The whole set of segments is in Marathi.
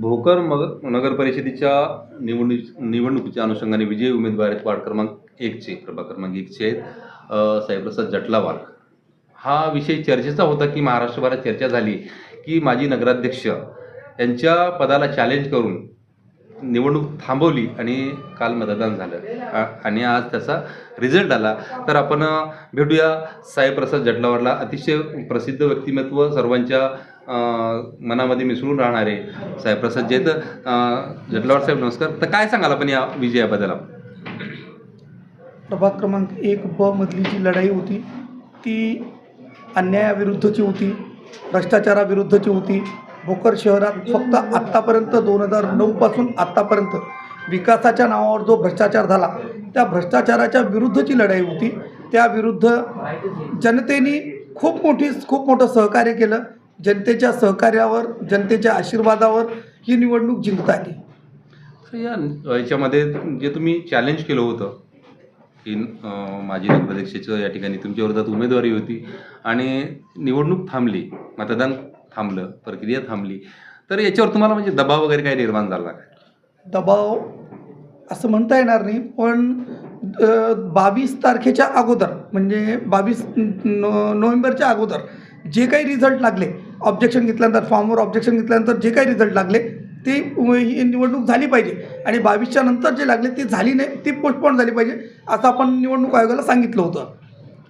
भोकर मग नगर परिषदेच्या निवडणूक निवडणुकीच्या अनुषंगाने विजयी उमेदवार आहेत वार्ड क्रमांक एकचे प्रभाग क्रमांक एकचे आहेत. साईप्रसाद जटलावार हा विषय चर्चेचा होता की महाराष्ट्रभरात चर्चा झाली की माजी नगराध्यक्ष यांच्या पदाला चॅलेंज करून निवडणूक थांबवली आणि काल मतदान झालं. आणि आज त्याचा रिझल्ट आला. तर आपण भेटूया साईप्रसाद जटलावारला अतिशय प्रसिद्ध व्यक्तिमत्व सर्वांच्या मनामध्ये मिसळून राहणारे साहेबप्रसाद जे तर जटलावार साहेब नमस्कार. तर काय सांगाल आपण या विजयाबद्दल? प्रभाग क्रमांक एक ब मधली जी लढाई होती ती अन्यायाविरुद्धची होती भ्रष्टाचाराविरुद्धची होती. भोकर शहरात फक्त आत्तापर्यंत दोन हजार नऊपासून आत्तापर्यंत विकासाच्या नावावर जो भ्रष्टाचार झाला त्या भ्रष्टाचाराच्या विरुद्धची लढाई होती. त्याविरुद्ध जनतेने खूप मोठी खूप मोठं सहकार्य केलं. जनतेच्या सहकार्यावर जनतेच्या आशीर्वादावर ही निवडणूक जिंकता आली. तर या याच्यामध्ये जे तुम्ही चॅलेंज केलं होतं की अं, माजी नगराध्यक्षाचं या ठिकाणी तुमच्या विरोधात उमेदवारी होती आणि निवडणूक थांबली मतदान थांबलं प्रक्रिया थांबली तर याच्यावर तुम्हाला म्हणजे दबाव वगैरे काही निर्माण झाला काय दबाव असं म्हणता येणार नाही पण बावीस तारखेच्या अगोदर म्हणजे बावीस नो नोव्हेंबरच्या अगोदर जे काही रिझल्ट लागले ऑब्जेक्शन घेतल्यानंतर फॉर्मवर ऑब्जेक्शन घेतल्यानंतर जे काही रिझल्ट लागले ते ही निवडणूक झाली पाहिजे. आणि बावीसच्या नंतर जे लागले ती झाली नाही ती पोस्टपोन झाली पाहिजे असं आपण निवडणूक आयोगाला सांगितलं होतं.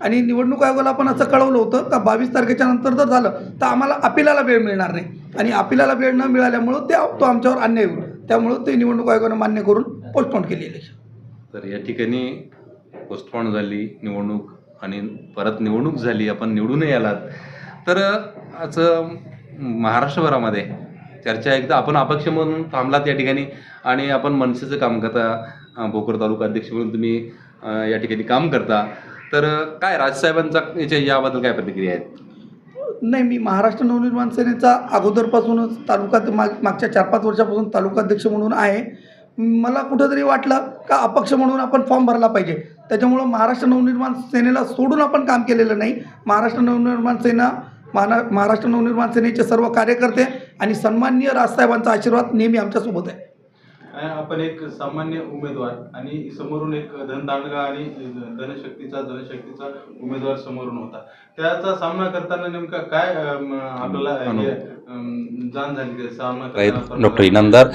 आणि निवडणूक आयोगाला आपण असं कळवलं होतं का बावीस तारखेच्या नंतर जर झालं तर आम्हाला अपिलाला वेळ मिळणार नाही. आणि अपिलाला वेळ न मिळाल्यामुळं ते तो आमच्यावर अन्याय होईल. त्यामुळं ते निवडणूक आयोगानं मान्य करून पोस्टपोन केली इलेक्शन तर या ठिकाणी पोस्टपोन झाली निवडणूक आणि परत निवडणूक झाली आपण निवडूनही आलात. तर असं महाराष्ट्रभरामध्ये चर्चा एकदा आपण अपक्ष म्हणून थांबलात या ठिकाणी आणि आपण मनसेचं काम करता भोकर तालुका अध्यक्ष म्हणून तुम्ही या ठिकाणी काम करता. तर काय राजसाहेबांचा याच्या याबद्दल काय प्रतिक्रिया आहेत? नाही मी महाराष्ट्र नवनिर्माण सेनेचा अगोदरपासूनच तालुका माग मागच्या चार पाच वर्षापासून तालुका अध्यक्ष म्हणून आहे. मला कुठंतरी वाटलं का अपक्ष म्हणून आपण फॉर्म भरला पाहिजे. त्याच्यामुळं महाराष्ट्र नवनिर्माण सेनेला सोडून आपण काम केलेलं नाही. महाराष्ट्र नवनिर्माण सेना महारा महाराष्ट्र नवनिर्माण सेनेचे सर्व कार्यकर्ते आणि सन्माननीय राजसाहेबांचा आशीर्वाद नेहमी आमच्यासोबत आहे. आपण एक सामान्य उमेदवार आणि समोरून एक धनदांडगा आणि धनशक्तीचा जनशक्तीचा उमेदवार समोरून होता. त्याचा सामना करताना नेमका काय आपल्याला डॉक्टर इनामदार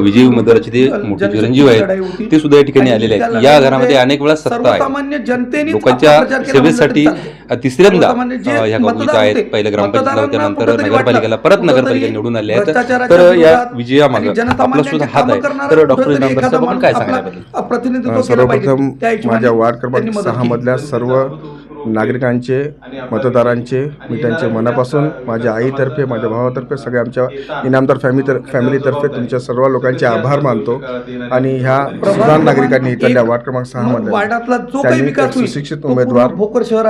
विजयी उमेदवाराचे ते मोठे चिरंजीव आहेत. ते सुद्धा या ठिकाणी आलेले आहेत. या घरामध्ये अनेक वेळा सत्ता आहे लोकांच्या सेवेसाठी तिसऱ्यांदा ह्या गावच्या आहेत. पहिल्या ग्रामपंचायत नंतर नगरपालिकेला परत नगरपालिका निवडून आले आहेत. तर या विजयामागे आपला सुद्धा हात आहे. तर डॉक्टर इनामदार साहेब आपण काय सांगायला. सर्वप्रथम माझ्या वार्ड क्रमांक सहा. मधल्या सर्व नागरिकांचे मतदारांचे मी त्यांचे मनापासून माझ्या आईतर्फे माझ्या भावातर्फे सगळ्या आमच्या इनामदार फॅमिली फॅमिलीतर्फे तुमच्या सर्व लोकांचे आभार मानतो आणि ह्या सुजाण नागरिकांनी इथल्या वार्ड क्रमांक सहा मध्ये सुशिक्षित उमेदवार भोकर शहरात